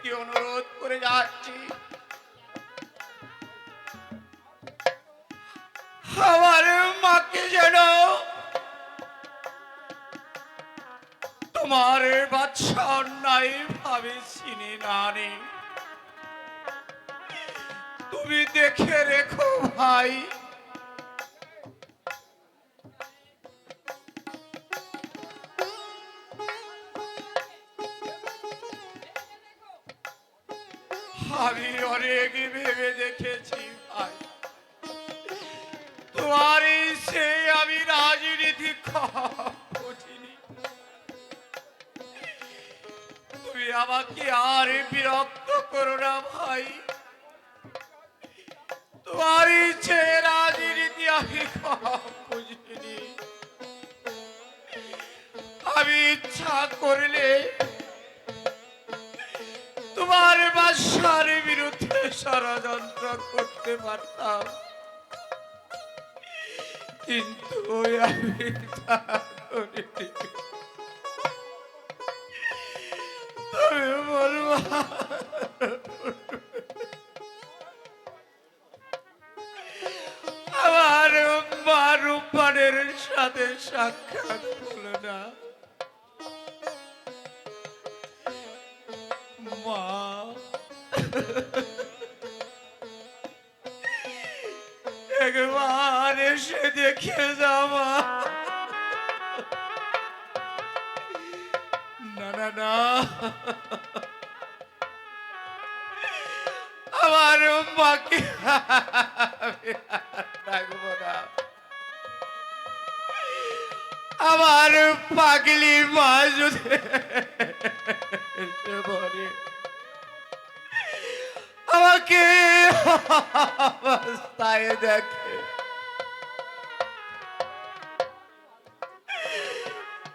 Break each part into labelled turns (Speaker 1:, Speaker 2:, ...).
Speaker 1: একটি অনুরোধ করে যাচ্ছি আমার মাকে যেন তোমার বাচ্চা অন্যায় ভাবে চিনি নে। তুমি দেখে রেখো ভাই আমি অনেক ভেবে দেখেছি ভাই। তোমার সে আমি রাজনীতি তুমি আমাকে আর বিরক্ত করো না ভাই। তোমার ইচ্ছে রাজনীতি আমি বুঝিনি আমি ইচ্ছা করলে তোমার বিরুদ্ধে ষড়যন্ত্র করতে পারতাম। কিন্তু আমার সাথে সাক্ষাৎ হলো না। মা একবার এসে দেখে যাওয়া। না না না। আমার আর ডাকবো না। আমার পাগলি মা যদি আমাকে অবস্থায় দেখে।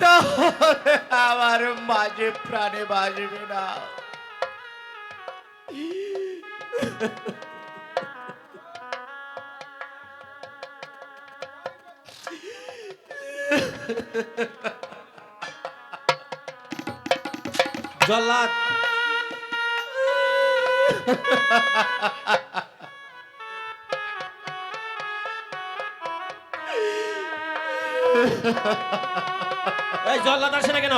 Speaker 1: তাহলে আমার মাঝে প্রাণে বাজবে না।
Speaker 2: জল্লাদ এই জল্লাদ আসে না কেন?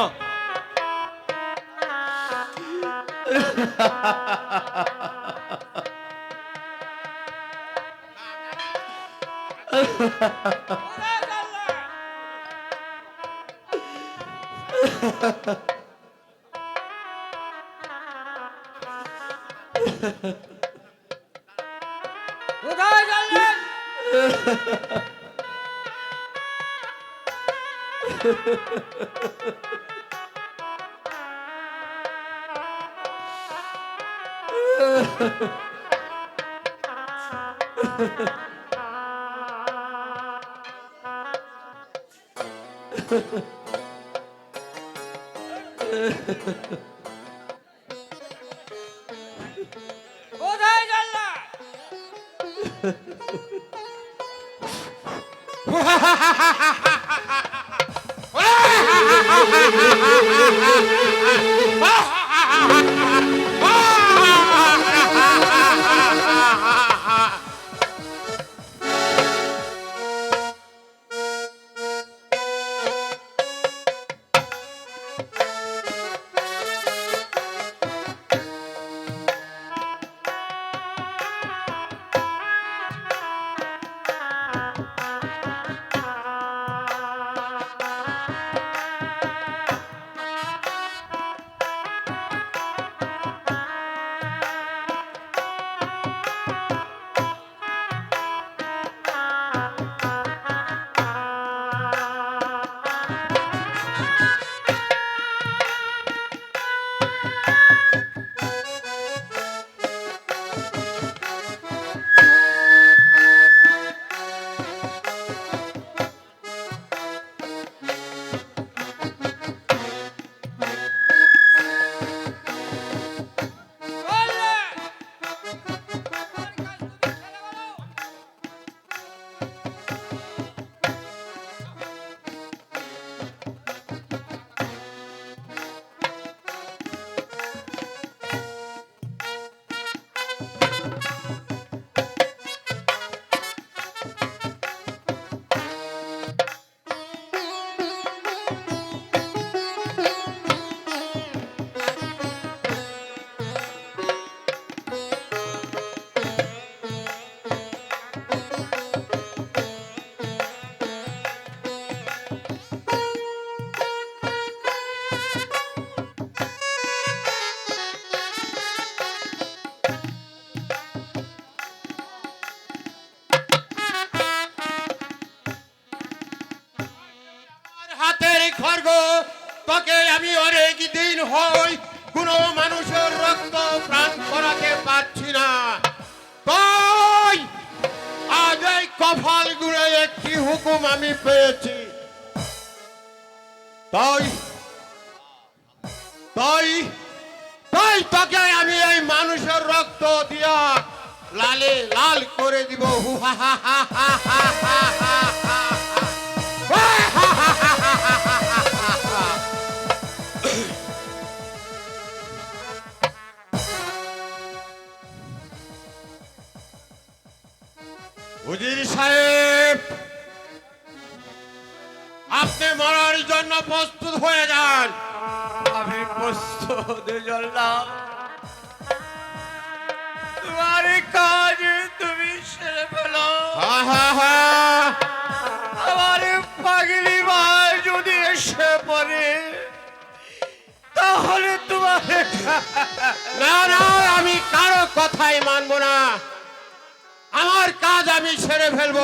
Speaker 3: কোথায় যাচ্ছেন কোথায়
Speaker 4: Ah! গুড়ে একটি হুকুম আমি পেয়েছি। তাই তাই তাই তোকে আমি এই মানুষের রক্ত দিয়া লালে লাল করে দিব। হু হা হা হা হা হা হা। উজির সাহেব আপনি মরার জন্য প্রস্তুত হয়ে যান।
Speaker 1: আমি প্রস্তুত জল্লাদ তোমার কাজ তুমি সেরে ফেলো। আমার পাগলি মা যদি এসে পড়ে তাহলে তোমার
Speaker 4: না না আমি কারও কথাই মানবো না আমার কাজ আমি ছেড়ে ফেলব।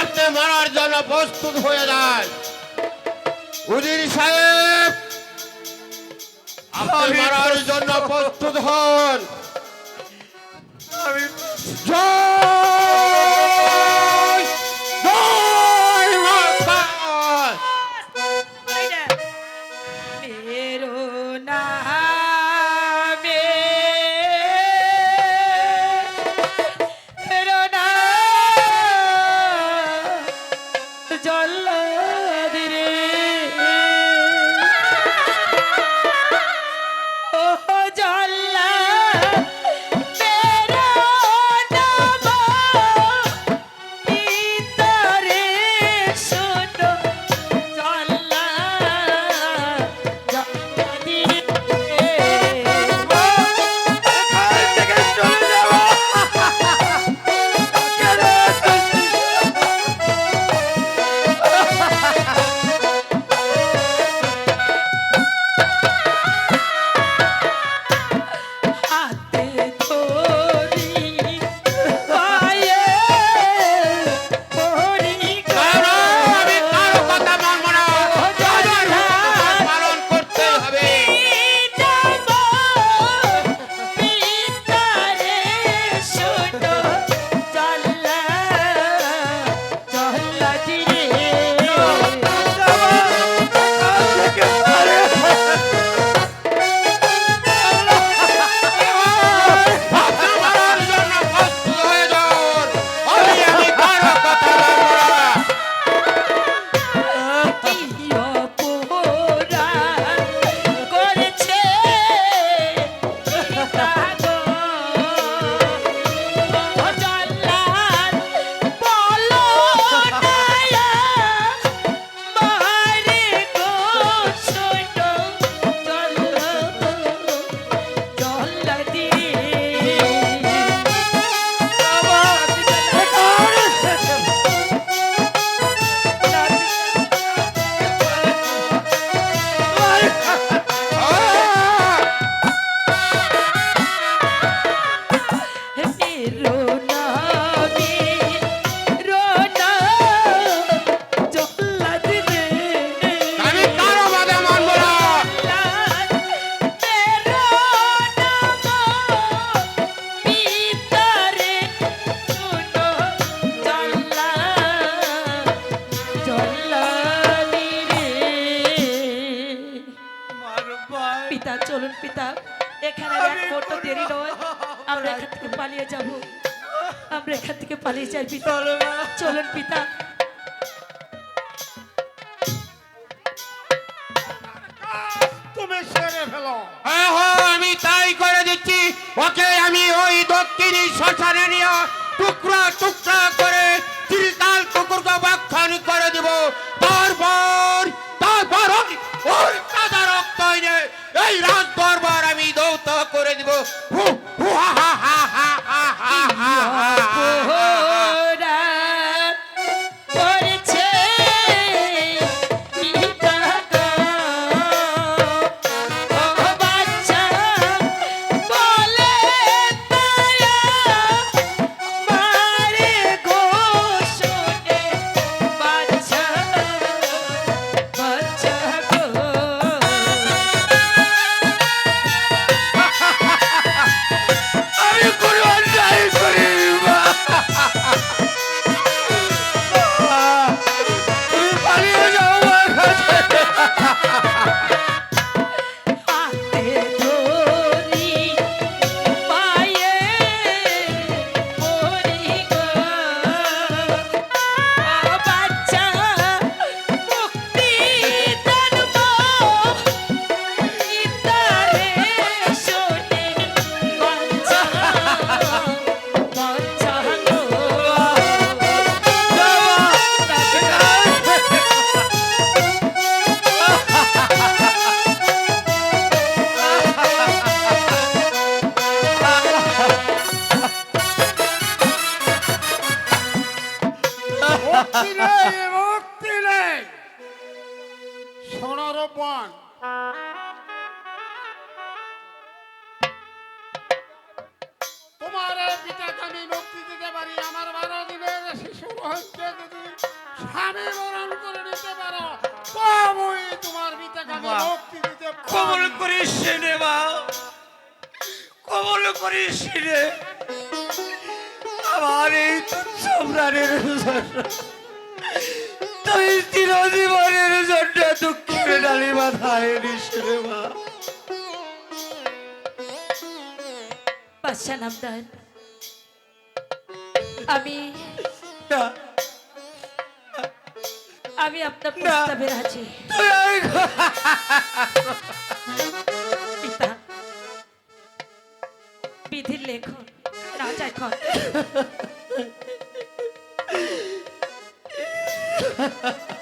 Speaker 4: আপনি মারার জন্য প্রস্তুত হয়ে যান। উজির সাহেব আপনি মারার জন্য প্রস্তুত হন।
Speaker 1: আমি
Speaker 4: জয়!
Speaker 3: পিতা চলুন পিতা এখানে আর এক মুহূর্ত দেরি নয়। আমরা এখান থেকে পালিয়ে যাব। আমরা এখান থেকে পালিয়ে যাই পিতা। চলুন পিতা।
Speaker 4: তুমি সেরে ফেলো। হ্যাঁ হ্যাঁ আমি তাই করে দিচ্ছি। ওকে আমি ওই দক্ষিণী শ্মশানে নিয়ে টুকরা টুকরা করে চিরকাল কুকুরকে ব্যাখ্যান করে দিব। তারপর বার দরবার আমি দৌত করে দিব।
Speaker 5: সোনারোপণ তোমার পিতাকে আমি মুক্তি দিতে পারি আমার বারো দিনের শিশু হচ্ছে যদি স্বামী মরণ করে নিতে পারো তবুই তোমার পিতাকে আমি। মুক্তি দিতে
Speaker 1: কবল। করিস রে মা কবল করিস রে আমার এই সম্রাটের তুই চিরজীবনের জন্য দুঃখের ডালি মাথায় নিস রে মা।
Speaker 4: বাদশাহ নামদার আমি আমি আপনার প্রস্তাবে রাজি। পিতা বিধির লেখন রাজা এখন।
Speaker 1: কি করে রে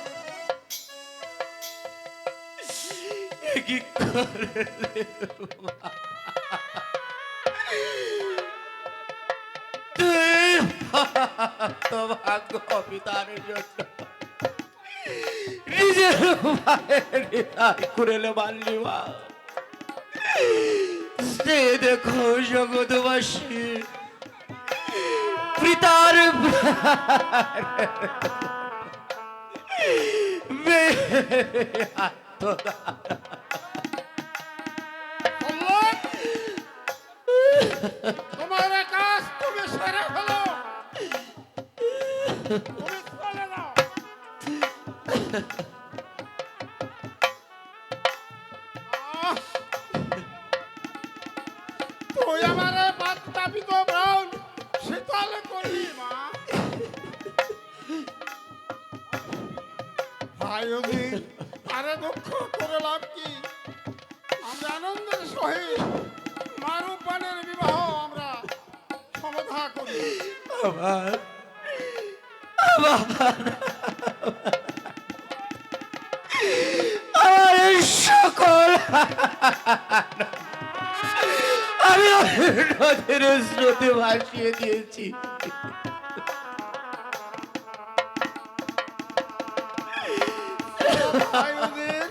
Speaker 1: মা? তুই তো ভাগ্য জন্য নিজের কুড়েলে মারলি মা সে দেখো জগৎবাসী পিতার মেয়ে
Speaker 5: তোমার কাজ তুমি সেরে ফেলো। তুমি চলে যাও! তুই আমার বাচ্চাপিত ব্রাউন শীতল করলি মা। ভাই আরে দুঃখ করে লাভ কি? আমরা আনন্দের সহিত বিবাহ আমরা সমাধা করি
Speaker 1: আমার এই সকল আমি নদীর স্রোতে ভাসিয়ে দিয়েছি
Speaker 5: ভাই অধীর